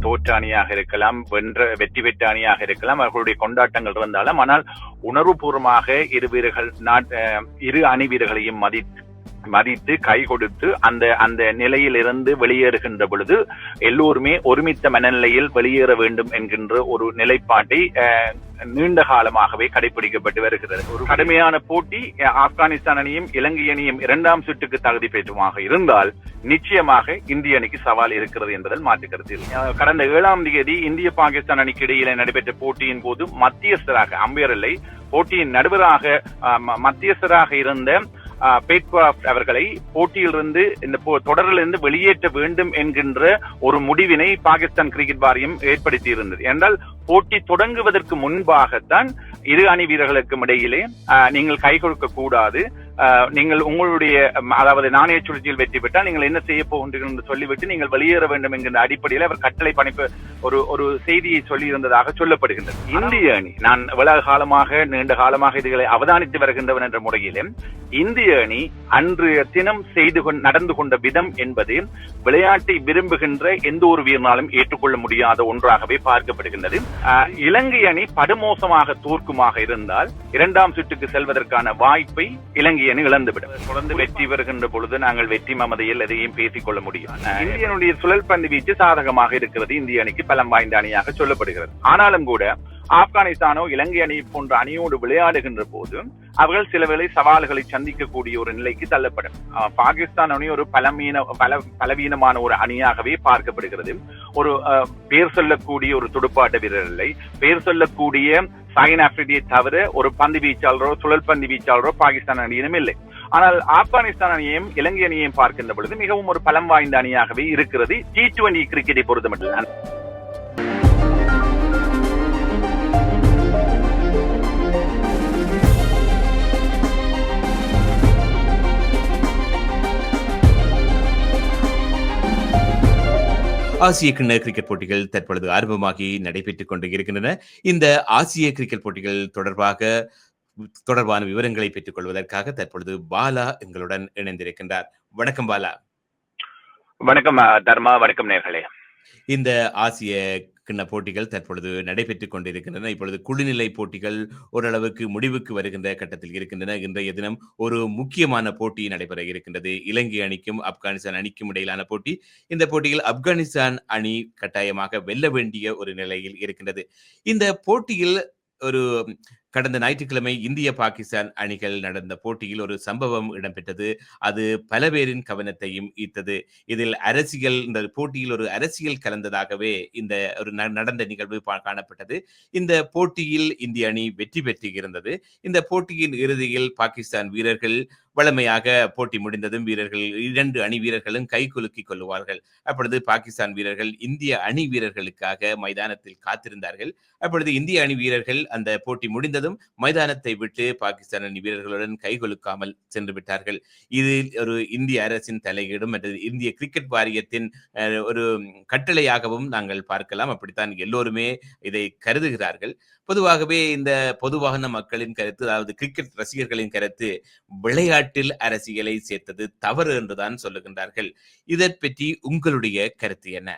தோற்ற அணியாக இருக்கலாம் வென்ற வெற்றி பெற்ற அணியாக இருக்கலாம் அவர்களுடைய கொண்டாட்டங்கள் இருந்தாலும் ஆனால் உணர்வுபூர்வமாக இரு வீரர்கள் நாட்- இரு அணி வீரர்களையும் மதித்து மதித்து கை கொடுத்து அந்த அந்த நிலையில் இருந்து வெளியேறுகின்ற பொழுது எல்லோருமே ஒருமித்த மனநிலையில் வெளியேற வேண்டும் என்கின்ற ஒரு நிலைப்பாட்டை நீண்ட காலமாகவே கடைபிடிக்கப்பட்டு வருகிறது ஒரு கடுமையான போட்டி ஆப்கானிஸ்தான் அணியும் இலங்கை அணியும் இரண்டாம் சுற்றுக்கு தகுதி பெற்றுமாக இருந்தால் நிச்சயமாக இந்திய அணிக்கு சவால் இருக்கிறது என்பதில் மாற்றுக்கருத்து இல்லை. கடந்த ஏழாம் தேதி இந்திய பாகிஸ்தான் அணிக்கு இடையில நடைபெற்ற போட்டியின் போது மத்தியஸ்தராக அம்பையர் இல்லை போட்டியின் நடுவராக மத்தியஸ்தராக இருந்த பேட்கிராஃப்ட் அவர்களை போட்டியிலிருந்து இந்த போ- தொடரிலிருந்து வெளியேற்ற வேண்டும் என்கின்ற ஒரு முடிவினை பாகிஸ்தான் கிரிக்கெட் வாரியம் ஏற்படுத்தி இருந்தது என்றால் போட்டி தொடங்குவதற்கு முன்பாகத்தான் இரு அணி வீரர்களுக்கும் இடையிலே ஆஹ், நீங்கள் கை கொடுக்க கூடாது நீங்கள் உங்களுடைய அதாவது நாணய சுழற்சியில் வெற்றி பெற்றால் நீங்கள் என்ன செய்ய போகின்றீர்கள் என்று சொல்லிவிட்டு நீங்கள் வெளியேற வேண்டும் என்கின்ற அடிப்படையில் அவர் கட்டளை பணிப்பு ஒரு ஒரு செய்தியை சொல்லியிருந்ததாக சொல்லப்படுகின்றது. இந்திய அணி நான் இவ்வளவு காலமாக நீண்ட காலமாக இதுகளை அவதானித்து வருகின்றவன் என்ற முறையிலே இந்திய அணி அன்றைய தினம் செய்து நடந்து கொண்ட விதம் என்பது விளையாட்டை விரும்புகின்ற எந்த ஒரு வீரனாலும் ஏற்றுக்கொள்ள முடியாத ஒன்றாகவே பார்க்கப்படுகின்றது. இலங்கை அணி படுமோசமாக தோற்குமாக இருந்தால் இரண்டாம் சுற்றுக்கு செல்வதற்கான வாய்ப்பை இலங்கை அணி இழந்துவிடும். தொடர்ந்து வெற்றி பெறுகின்ற பொழுது நாங்கள் வெற்றி மமதையில் எதையும் பேசிக் கொள்ள முடியும். இந்தியனுடைய சுழல் பந்து வீச்சு சாதகமாக இருக்கிறது. இந்திய அணிக்கு பலம் வாய்ந்த அணியாக சொல்லப்படுகிறது. ஆனாலும் கூட ஆப்கானிஸ்தானோ இலங்கை அணி போன்ற அணியோடு விளையாடுகின்ற போது அவர்கள் சில வேளை சவால்களை சந்திக்கக்கூடிய ஒரு நிலைக்கு தள்ளப்படும். பாகிஸ்தான் அணி ஒரு பலமீன பல பலவீனமான ஒரு அணியாகவே பார்க்கப்படுகிறது. ஒரு பேர் சொல்லக்கூடிய ஒரு துடுப்பாட்ட வீரர் இல்லை. பேர் சொல்லக்கூடிய சைன் ஆப்ரிடியை தவிர ஒரு பந்து வீச்சாளரோ சுழல் பந்து வீச்சாளரோ பாகிஸ்தான் அணியிலும் இல்லை. ஆனால் ஆப்கானிஸ்தான் அணியையும் இலங்கை அணியையும் பார்க்கின்ற பொழுது மிகவும் ஒரு பலம் வாய்ந்த அணியாகவே இருக்கிறது டி டுவெண்டி கிரிக்கெட்டை பொறுத்தமட்டில். ஆசிய கிண்ண கிரிக்கெட் போட்டிகள் தற்பொழுது ஆரம்பமாகி நடைபெற்றுக் கொண்டு இருக்கின்றன இந்த ஆசிய கிரிக்கெட் போட்டிகள் தொடர்பாக தொடர்பான விவரங்களை பெற்றுக் கொள்வதற்காக தற்பொழுது பாலா எங்களுடன் இணைந்திருக்கின்றார். வணக்கம் பாலா. வணக்கம் தர்மா வணக்கம் நேர்களே. இந்த ஆசிய கிண்ண போட்டிகள் தற்பொழுது நடைபெற்றுக் கொண்டிருக்கின்றன. இப்பொழுது குழுநிலை போட்டிகள் ஓரளவுக்கு முடிவுக்கு வருகின்ற கட்டத்தில் இருக்கின்றன. இன்றைய தினம் ஒரு முக்கியமான போட்டி நடைபெற இருக்கின்றது. இலங்கை அணிக்கும் ஆப்கானிஸ்தான் அணிக்கும் இடையிலான போட்டி. இந்த போட்டியில் ஆப்கானிஸ்தான் அணி கட்டாயமாக வெல்ல வேண்டிய ஒரு நிலையில் இருக்கின்றது. இந்த போட்டியில் ஒரு கடந்த ஞாயிற்றுக்கிழமை இந்திய பாகிஸ்தான் அணிகள் நடந்த போட்டியில் ஒரு சம்பவம் இடம்பெற்றது. அது பல பேரின் கவனத்தையும் ஈர்த்தது. இதில் அரசியல் இந்த போட்டியில் ஒரு அரசியல் கலந்ததாகவே இந்த ஒரு நடந்த நிகழ்வு காணப்பட்டது. இந்த போட்டியில் இந்திய அணி வெற்றி பெற்று இருந்தது இந்த போட்டியின் இறுதியில் பாகிஸ்தான் வீரர்கள் வழமையாக போட்டி முடிந்ததும் வீரர்கள் இரண்டு அணி வீரர்களும் கை குலுக்கிக் கொள்ளுவார்கள். அப்பொழுது பாகிஸ்தான் வீரர்கள் இந்திய அணி வீரர்களுக்காக மைதானத்தில் காத்திருந்தார்கள். அப்பொழுது இந்திய அணி வீரர்கள் அந்த போட்டி முடிந்த முடிந்ததும் மைதானத்தை விட்டு பாகிஸ்தான் அணி வீரர்களுடன் கைகொலுக்காமல் சென்று விட்டார்கள். இதில் ஒரு இந்திய அரசின் தலையீடும் அல்லது இந்திய கிரிக்கெட் வாரியத்தின் ஒரு கட்டளையாகவும் நாங்கள் பார்க்கலாம். அப்படித்தான் எல்லோருமே இதை கருதுகிறார்கள். பொதுவாகவே இந்த பொதுவாக மக்களின் கருத்து அதாவது கிரிக்கெட் ரசிகர்களின் கருத்து விளையாட்டில் அரசியலை சேர்த்தது தவறு என்றுதான் சொல்லுகின்றார்கள். இதை பற்றி உங்களுடைய கருத்து என்ன?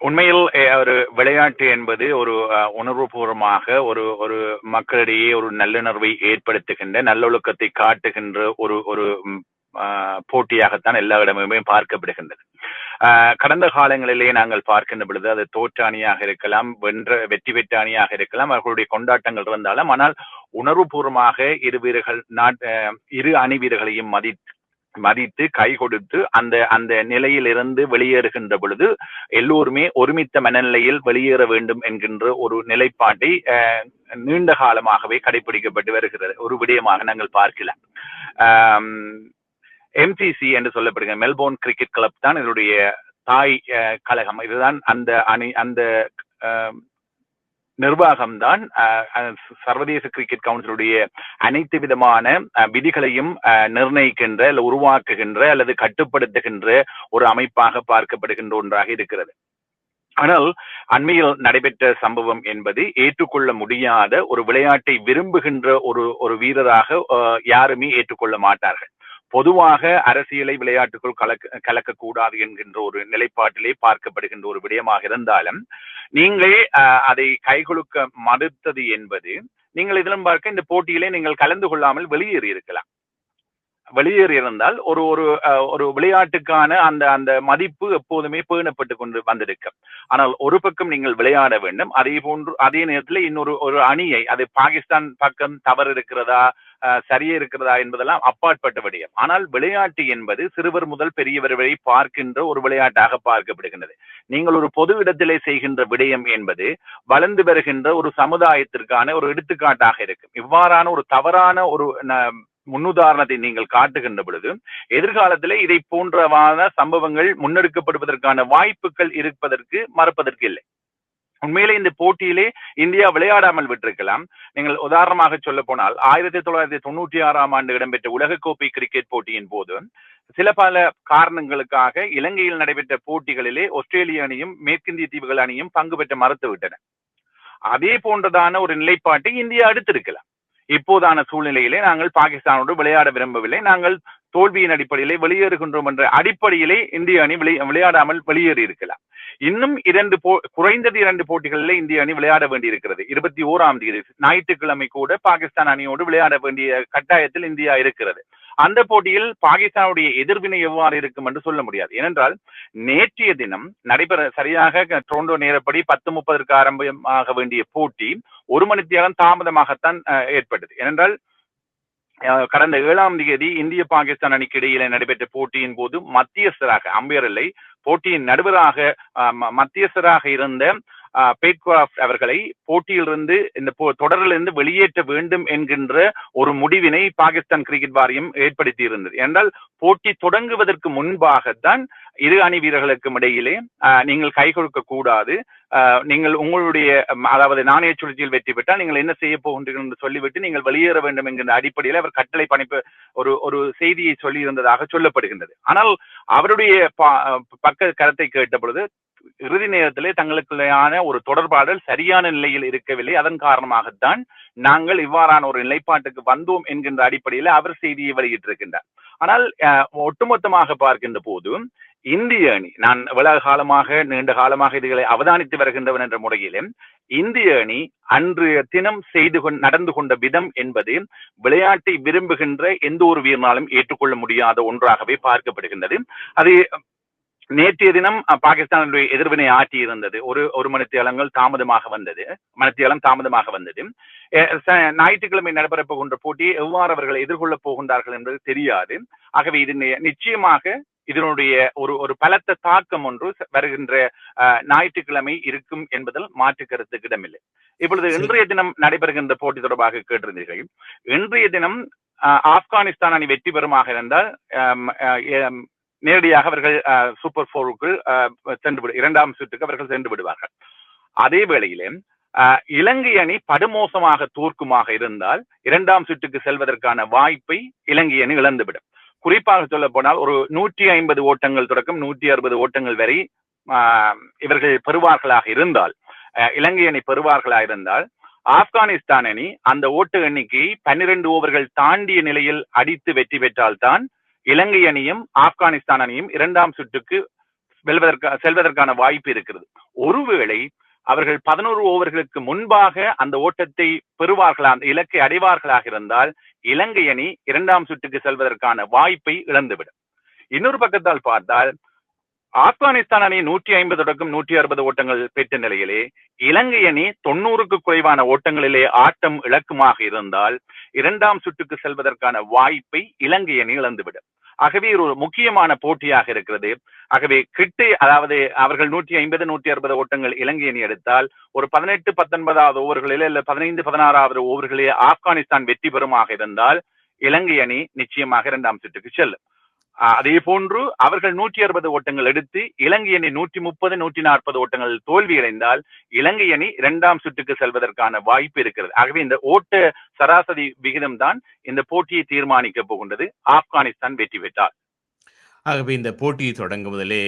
உண்மையில் ஒரு விளையாட்டு என்பது ஒரு அஹ், உணர்வுபூர்வமாக ஒரு ஒரு மக்களிடையே ஒரு நல்லுணர்வை ஏற்படுத்துகின்ற நல்லொழுக்கத்தை காட்டுகின்ற ஒரு ஒரு ஆஹ், போட்டியாகத்தான் எல்லா இடமுமே பார்க்கப்படுகின்றது. ஆஹ், கடந்த காலங்களிலேயே நாங்கள் பார்க்கின்ற பொழுது அது தோற்ற அணியாக இருக்கலாம் வென்ற வெற்றி பெற்ற அணியாக இருக்கலாம் அவர்களுடைய கொண்டாட்டங்கள் இருந்தாலும் ஆனால் உணர்வுபூர்வமாக இரு வீரர்கள் நாட் அஹ், இரு அணி வீரர்களையும் மதித்து மதித்து கை கொடுத்து அந்த அந்த நிலையிலிருந்து வெளியேறுகின்ற பொழுது எல்லோருமே ஒருமித்த மனநிலையில் வெளியேற வேண்டும் என்கின்ற ஒரு நிலைப்பாட்டை அஹ், நீண்ட காலமாகவே கடைபிடிக்கப்பட்டு வருகிறது. ஒரு விடயமாக நாங்கள் பார்க்கலாம் எம்சிசி என்று சொல்லப்படுகிற மெல்போர்ன் கிரிக்கெட் கிளப் தான் இதனுடைய தாய் அஹ், கழகம். இதுதான் அந்த அணி அந்த நிர்வாகம்தான் சர்வதேச கிரிக்கெட் கவுன்சிலுடைய அனைத்து விதமான விதிகளையும் நிர்ணயிக்கின்ற அல்லது உருவாக்குகின்ற அல்லது கட்டுப்படுத்துகின்ற ஒரு அமைப்பாக பார்க்கப்படுகின்ற ஒன்றாக இருக்கிறது. ஆனால் அண்மையில் நடைபெற்ற சம்பவம் என்பது ஏற்றுக்கொள்ள முடியாத ஒரு விளையாட்டை விரும்புகின்ற ஒரு ஒரு வீரராக யாருமே ஏற்றுக்கொள்ள மாட்டார்கள். பொதுவாக அரசியலை விளையாட்டுக்குள் கலக்க கலக்கக்கூடாது என்கின்ற ஒரு நிலைப்பாட்டிலே பார்க்கப்படுகின்ற ஒரு விடயமாக இருந்தாலும் நீங்கள் அதை கைகொழுக்க மறுத்தது என்பது நீங்கள் இதிலும் பார்க்க இந்த போட்டியிலே நீங்கள் கலந்து கொள்ளாமல் வெளியேறி இருக்கலாம். வெளியேறி இருந்தால் ஒரு ஒரு ஒரு விளையாட்டுக்கான அந்த அந்த மதிப்பு எப்போதுமே பேணப்பட்டு கொண்டு வந்திருக்கும். ஆனால் ஒரு பக்கம் நீங்கள் விளையாட வேண்டும். அதே போன்று அதே நேரத்தில் இன்னொரு ஒரு அணியை அது பாகிஸ்தான் பக்கம் தவறு இருக்கிறதா சரியே இருக்கிறதா என்பதெல்லாம் அப்பாற்பட்ட விடயம். ஆனால் விளையாட்டு என்பது சிறுவர் முதல் பெரியவர் வரை பார்க்கின்ற ஒரு விளையாட்டாக பார்க்கப்படுகின்றது. நீங்கள் ஒரு பொது இடத்திலே செய்கின்ற விடயம் என்பது வளர்ந்து வருகின்ற ஒரு சமுதாயத்திற்கான ஒரு எடுத்துக்காட்டாக இருக்கும். இவ்வாறான ஒரு தவறான ஒரு முன்னுதாரணத்தை நீங்கள் காட்டுகின்ற பொழுது எதிர்காலத்தில் இதை போன்றவான சம்பவங்கள் முன்னெடுக்கப்படுவதற்கான வாய்ப்புகள் இருப்பதற்கு மறப்பதற்கு இல்லை. உண்மையிலே இந்த போட்டியிலே இந்தியா விளையாடாமல் விட்டிருக்கலாம். நீங்கள் உதாரணமாக சொல்ல போனால் ஆயிரத்தி தொள்ளாயிரத்தி தொண்ணூற்றி ஆறாம் ஆண்டு இடம்பெற்ற உலகக்கோப்பை கிரிக்கெட் போட்டியின் போது சில பல காரணங்களுக்காக இலங்கையில் நடைபெற்ற போட்டிகளிலே ஆஸ்திரேலிய அணியும் மேற்கிந்திய தீவுகள் அணியும் பங்கு பெற்ற மறுத்துவிட்டன. அதே போன்றதான ஒரு நிலைப்பாட்டை இந்தியா எடுத்திருக்கலாம். இப்போதான சூழ்நிலையிலே நாங்கள் பாகிஸ்தானோடு விளையாட விரும்பவில்லை. நாங்கள் தோல்வியின் அடிப்படையிலே வெளியேறுகின்றோம் என்ற அடிப்படையிலே இந்திய அணி விளையாடாமல் வெளியேறி இருக்கலாம். இன்னும் இரண்டு போ குறைந்தது இரண்டு போட்டிகளிலே இந்திய அணி விளையாட வேண்டியிருக்கிறது. இருபத்தி ஓராம் தேதி ஞாயிற்றுக்கிழமை கூட பாகிஸ்தான் அணியோடு விளையாட வேண்டிய கட்டாயத்தில் இந்தியா இருக்கிறது. அந்த போட்டியில் பாகிஸ்தானுடைய எதிர்வினை எவ்வாறு இருக்கும் என்று சொல்ல முடியாது. ஏனென்றால் நேற்றைய தினம் நடைபெற சரியாக டொரண்டோ நேரப்படி பத்து முப்பதற்கு ஆரம்பமாக வேண்டிய போட்டி ஒரு மணி நேரம் தாமதமாகத்தான் அஹ், ஏற்பட்டது. ஏனென்றால் கடந்த ஏழாம் தேதி இந்திய பாகிஸ்தான் அணிக்கு இடையிலே நடைபெற்ற போட்டியின் போது மத்தியஸ்தராக அம்பையர் இல்லை போட்டியின் நடுவராக அஹ், ம- மத்தியஸ்தராக இருந்த பேட்கிராஃப்ட் அவர்களை போட்டியிலிருந்து இந்த போ- தொடரிலிருந்து வெளியேற்ற வேண்டும் என்கின்ற ஒரு முடிவினை பாகிஸ்தான் கிரிக்கெட் வாரியம் ஏற்படுத்தி இருந்தது என்றால் போட்டி தொடங்குவதற்கு முன்பாகத்தான் இரு அணி வீரர்களுக்கும் இடையிலே நீங்கள் கை கொடுக்க கூடாது. நீங்கள் உங்களுடைய அதாவது நாணய சுழற்சியில் வெற்றி பெற்றால் நீங்கள் என்ன செய்ய போகின்றீர்கள் என்று சொல்லிவிட்டு நீங்கள் வெளியேற வேண்டும் என்கின்ற அடிப்படையில் அவர் கட்டளை பணிப்பு ஒரு ஒரு செய்தியை சொல்லி இருந்ததாக சொல்லப்படுகின்றது. ஆனால் அவருடைய பக்க கருத்தை கேட்ட பொழுது இறுதி நேரத்திலே தங்களுக்குள்ளான ஒரு தொடர்பாடல் சரியான நிலையில் இருக்கவில்லை. அதன் காரணமாகத்தான் நாங்கள் இவ்வாறான ஒரு நிலைப்பாட்டுக்கு வந்தோம் என்கின்ற அடிப்படையில் அவர் செய்தியை வெளியிட்டிருக்கின்றார். ஆனால் ஒட்டுமொத்தமாக பார்க்கின்ற போது இந்திய அணி நான் இவ்வளவு காலமாக நீண்ட காலமாக இதுகளை அவதானித்து வருகின்றவன் என்ற முறையிலும் இந்திய அணி அன்றைய தினம் செய்து நடந்து கொண்ட விதம் என்பது விளையாட்டை விரும்புகின்ற எந்த ஒரு வீரனாலும் ஏற்றுக்கொள்ள முடியாத ஒன்றாகவே பார்க்கப்படுகின்றது. அது நேற்றைய தினம் பாகிஸ்தானுடைய எதிர்வினை ஆற்றி இருந்தது ஒரு ஒரு மணித்தியாலங்கள் தாமதமாக வந்தது. மணித்தியாலம் தாமதமாக வந்தது. ஞாயிற்றுக்கிழமை நடைபெறப் போகின்ற போட்டியை எவ்வாறு அவர்கள் எதிர்கொள்ளப் போகின்றார்கள் என்பது தெரியாது. ஆகவே இது நிச்சயமாக இதனுடைய ஒரு ஒரு பலத்த தாக்கம் ஒன்று வருகின்ற ஞாயிற்றுக்கிழமை இருக்கும் என்பதில் மாற்று கருத்துக்கு இடமில்லை. இப்பொழுது. இன்றைய தினம் நடைபெறுகின்ற போட்டி தொடர்பாக கேட்டிருந்தீர்கள். இன்றைய தினம் ஆப்கானிஸ்தான் அணி வெற்றி பெறுமாக இருந்தால் நேரடியாக அவர்கள் சூப்பர் போருக்குள் சென்று விடு இரண்டாம் சுற்றுக்கு அவர்கள் சென்று விடுவார்கள். அதே வேளையிலே இலங்கை அணி படுமோசமாக தோற்குமாக இருந்தால் இரண்டாம் சுற்றுக்கு செல்வதற்கான வாய்ப்பை இலங்கை அணி இழந்துவிடும். குறிப்பாக சொல்ல போனால் ஒரு நூற்றி ஐம்பது ஓட்டங்கள் தொடக்கம் நூற்றி அறுபது ஓட்டங்கள் வரை ஆஹ், இவர்கள் பெறுவார்களாக இருந்தால் அஹ், இலங்கை அணி பெறுவார்களாக இருந்தால் ஆப்கானிஸ்தான் அணி அந்த ஓட்டு எண்ணிக்கையை பன்னிரண்டு ஓவர்கள் தாண்டிய நிலையில் அடித்து வெற்றி பெற்றால்தான் இலங்கை அணியும் ஆப்கானிஸ்தான் அணியும் இரண்டாம் சுற்றுக்கு வெல்வதற்கா செல்வதற்கான வாய்ப்பு இருக்கிறது. ஒருவேளை அவர்கள் பதினோரு ஓவர்களுக்கு முன்பாக அந்த ஓட்டத்தை பெறுவார்களா அந்த இலக்கை அடைவார்களாக இருந்தால் இலங்கை அணி இரண்டாம் சுற்றுக்கு செல்வதற்கான வாய்ப்பை இழந்துவிடும். இன்னொரு பக்கத்தால் பார்த்தால் ஆப்கானிஸ்தான் அணி நூற்றி ஐம்பது தொடக்கம் நூற்றி அறுபது ஓட்டங்கள் பெற்ற நிலையிலே இலங்கை அணி தொண்ணூறுக்கு குறைவான ஓட்டங்களிலே ஆட்டம் இழக்குமாக இருந்தால் இரண்டாம் சுற்றுக்கு செல்வதற்கான வாய்ப்பை இலங்கை அணி இழந்துவிடும். ஆகவே ஒரு முக்கியமான போட்டியாக இருக்கிறது. ஆகவே கிட்டு அதாவது அவர்கள் நூற்றி ஐம்பது நூற்றி அறுபது ஓட்டங்கள் இலங்கை அணி எடுத்தால் ஒரு பதினெட்டு பத்தொன்பதாவது ஓவர்களிலே இல்ல பதினைந்து பதினாறாவது ஓவர்களிலே ஆப்கானிஸ்தான் வெற்றி பெறுமாக இருந்தால் இலங்கை அணி நிச்சயமாக இரண்டாம் சுற்றுக்கு செல்லும். அதே போன்று அவர்கள் நூற்றி அறுபது ஓட்டங்கள் எடுத்து இலங்கை அணி நூற்றி முப்பது நூற்றி நாற்பது ஓட்டங்கள் தோல்வியடைந்தால் இலங்கை அணி இரண்டாம் சுற்றுக்கு செல்வதற்கான வாய்ப்பு இருக்கிறது. ஆகவே இந்த ஓட்ட சராசரி விகிதம் தான் இந்த போட்டியை தீர்மானிக்க போகின்றது. ஆப்கானிஸ்தான் வெற்றி பெற்றார் ஆகவே இந்த போட்டி தொடங்கும் முதலே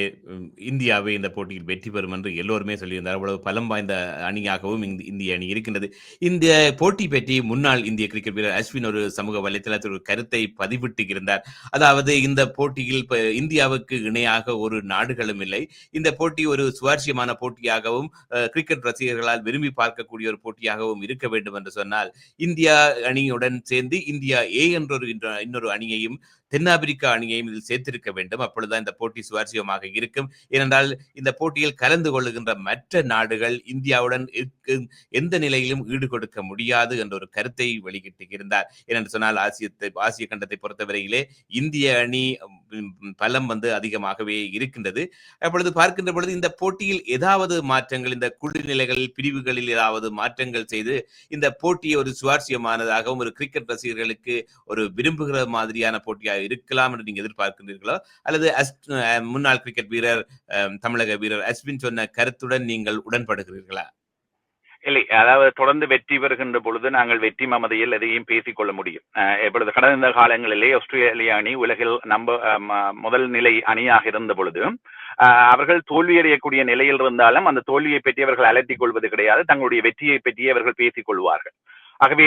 இந்தியாவே இந்த போட்டியில் வெற்றி பெறும் என்று எல்லோருமே சொல்லியிருந்தார். அவ்வளவு பலம் வாய்ந்த அணியாகவும் இந்த இந்திய அணி இருக்கின்றது. இந்த போட்டி பற்றி முன்னாள் இந்திய கிரிக்கெட் வீரர் அஸ்வின் ஒரு சமூக வலைத்தளத்தில் ஒரு கருத்தை பதிவிட்டு இருந்தார் அதாவது இந்த போட்டியில் இந்தியாவுக்கு இணையாக ஒரு நாடுகளும் இல்லை. இந்த போட்டி ஒரு சுவாரஸ்யமான போட்டியாகவும் கிரிக்கெட் ரசிகர்களால் விரும்பி பார்க்கக்கூடிய ஒரு போட்டியாகவும் இருக்க வேண்டும் என்று சொன்னால் இந்தியா அணியுடன் சேர்ந்து இந்தியா ஏ என்ற ஒரு இன்னொரு அணியையும் தென்னாப்பிரிக்கா அணியையும் இதில் சேர்த்திருக்க வேண்டும். அப்பொழுதுதான் இந்த போட்டி சுவாரஸ்யமாக இருக்கும். ஏனென்றால் இந்த போட்டியில் கலந்து கொள்ளுகின்ற மற்ற நாடுகள் இந்தியாவுடன் எந்த நிலையிலும் ஈடுகொடுக்க முடியாது என்ற ஒரு கருத்தை வெளியிட்டு இருந்தார் ஏனென்று சொன்னால் ஆசியத்தை ஆசிய கண்டத்தை பொறுத்தவரையிலே இந்திய அணி பலம் வந்து அதிகமாகவே இருக்கின்றது. அப்பொழுது பார்க்கின்ற பொழுது இந்த போட்டியில் ஏதாவது மாற்றங்கள் இந்த குழுநிலைகளில் பிரிவுகளில் ஏதாவது மாற்றங்கள் செய்து இந்த போட்டியை ஒரு சுவாரஸ்யமானதாகவும் ஒரு கிரிக்கெட் ரசிகர்களுக்கு ஒரு விரும்புகிற மாதிரியான போட்டியாக இருக்கலாம் என்று நீங்க எதிர்பார்க்கின்றீர்களோ? அல்லது அஸ்- முன்னாள் கிரிக்கெட் வீரர் தமிழக வீரர் அஸ்வின் சொன்ன கருத்துடன் நீங்கள் உடன்படுகிறீர்களா? இல்லை. அதாவது தொடர்ந்து வெற்றி பெறுகின்ற பொழுது நாங்கள் வெற்றி மமதையில் எதையும் பேசிக் கொள்ள முடியும். எப்பொழுது கடந்த காலங்களிலே ஆஸ்திரேலிய அணி உலகில் நம்ப முதல் நிலை அணியாக இருந்த பொழுது அவர்கள் தோல்வியடையக்கூடிய நிலையில் இருந்தாலும் அந்த தோல்வியை பற்றி அவர்கள் அலட்டிக் கொள்வது கிடையாது. தங்களுடைய வெற்றியை பற்றி அவர்கள் பேசிக் கொள்வார்கள். ஆகவே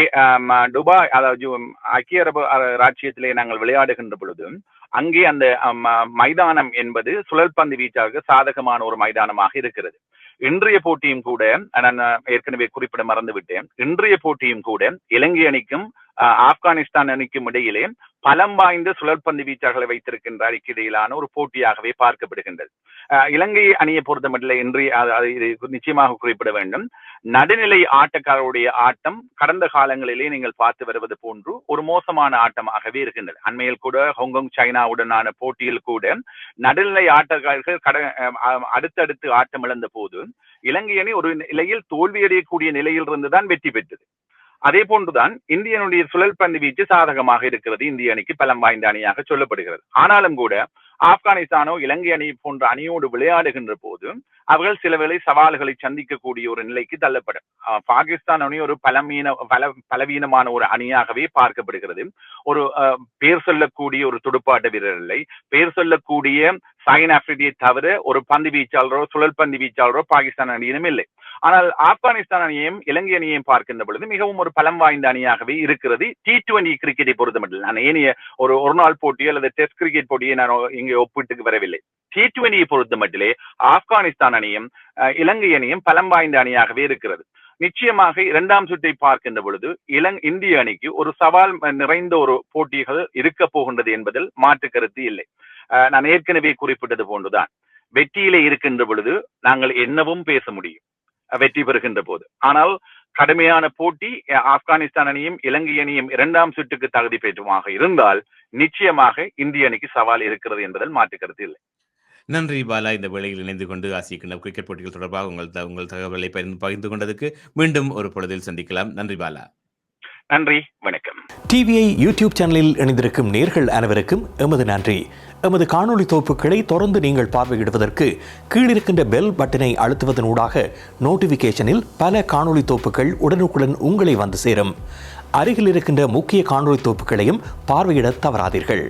துபாய் அதாவது ஐக்கிய அரபு அ- ராச்சியத்திலே நாங்கள் விளையாடுகின்ற பொழுது அங்கே அந்த மைதானம் என்பது சுழற்பந்து வீச்சாக சாதகமான ஒரு மைதானமாக இருக்கிறது. இன்றைய போட்டியும் கூட நான் ஏற்கனவே குறிப்பிட மறந்து விட்டேன் இன்றைய போட்டியும் கூட இலங்கை அணிக்கும் ஆப்கானிஸ்தான் அணிக்கும் இடையிலே பலம் வாய்ந்த சுழற்பந்து வீச்சாளர்களை வைத்திருக்கின்ற அணிக்கு இடையிலான ஒரு போட்டியாகவே பார்க்கப்படுகின்றது. இலங்கை அணியை பொறுத்தமட்டில் இன்றைய அது- நிச்சயமாக குறிப்பிட வேண்டும். நடுநிலை ஆட்டக்காரருடைய ஆட்டம் கடந்த காலங்களிலே நீங்கள் பார்த்து வருவது போன்று ஒரு மோசமான ஆட்டமாகவே இருக்கின்றது. அண்மையில் கூட ஹாங்காங் சைனாவுடனான போட்டியில் கூட நடுநிலை ஆட்டக்காரர்கள் கட அடுத்தடுத்து ஆட்டம் இழந்த போது இலங்கை அணி ஒரு நிலையில் தோல்வியடையக்கூடிய நிலையில் இருந்துதான் வெற்றி பெற்றது. அதே போன்றுதான் இந்தியனுடைய சுழல் பந்து வீச்சு சாதகமாக இருக்கிறது. இந்திய அணிக்கு பலம் வாய்ந்த அணியாக சொல்லப்படுகிறது. ஆனாலும் கூட ஆப்கானிஸ்தானோ இலங்கை அணி போன்ற அணியோடு விளையாடுகின்ற போது அவர்கள் சில வேளை சவால்களை சந்திக்கக்கூடிய ஒரு நிலைக்கு தள்ளப்படும். பாகிஸ்தான் அணி ஒரு பலமீன பல பலவீனமான ஒரு அணியாகவே பார்க்கப்படுகிறது. ஒரு பேர் சொல்லக்கூடிய ஒரு துடுப்பாட்ட வீரர் இல்லை. பேர் சொல்லக்கூடிய சைன் ஆப்ரிடியை தவிர ஒரு பந்து வீச்சாளரோ சுழல் பந்து வீச்சாளரோ பாகிஸ்தான் அணியிலும் இல்லை. ஆனால் ஆப்கானிஸ்தான் அணியையும் இலங்கை அணியையும் பார்க்கின்ற பொழுது மிகவும் ஒரு பலம் வாய்ந்த அணியாகவே இருக்கிறது. டி டுவெண்டி கிரிக்கெட்டை பொறுத்தமட்டில். நான் ஏனைய ஒரு ஒரு நாள் போட்டியோ அல்லது டெஸ்ட் கிரிக்கெட் போட்டியை நான் இங்கே ஒப்பிட்டுக்கு வரவில்லை. டி டுவெண்டியை பொறுத்த மட்டிலே ஆப்கானிஸ்தான் அணியும் இலங்கை அணியும் பலம் வாய்ந்த அணியாகவே இருக்கிறது. நிச்சயமாக இரண்டாம் சுற்றை பார்க்கின்ற பொழுது இலங் இந்திய அணிக்கு ஒரு சவால் நிறைந்த ஒரு போட்டிகள் இருக்க போகின்றது என்பதில் மாற்று கருத்து இல்லை. நான் ஏற்கனவே குறிப்பிட்டது போன்றுதான். வெற்றியிலே இருக்கின்ற பொழுது நாங்கள் என்னவும் பேச முடியும். வெற்றி பெறுகின்ற போது. ஆனால் கடுமையான போட்டி ஆப்கானிஸ்தான் அணியும் இலங்கை அணியும் இரண்டாம் சுற்றுக்கு தகுதி பெற்றுமாக இருந்தால் நிச்சயமாக இந்திய அணிக்கு சவால் இருக்கிறது என்பதில் மாற்று கருத்து இல்லை. நன்றி பாலா. இந்த வேளையில் இணைந்து கொண்டு ஆசிய கிண்ண கிரிக்கெட் போட்டிகள் தொடர்பாக உங்கள் உங்கள் தகவலை பகிர்ந்து பகிர்ந்து கொண்டதுக்கு மீண்டும் ஒரு பொழுதில் சந்திக்கலாம். நன்றி பாலா. நன்றி. வணக்கம். டிவிஐ யூடியூப் சேனலில் இணைந்திருக்கும் நேர்கள் அனைவருக்கும் எமது நன்றி. எமது காணொளி தொகுப்புகளை தொடர்ந்து நீங்கள் பார்வையிடுவதற்கு கீழிருக்கின்ற பெல் பட்டனை அழுத்துவதன் ஊடாக நோட்டிபிகேஷனில் பல காணொளி தொகுப்புகள் உடனுக்குடன் உங்களை வந்து சேரும். அருகில் இருக்கின்ற முக்கிய காணொளி தொகுப்புகளையும் பார்வையிட தவறாதீர்கள்.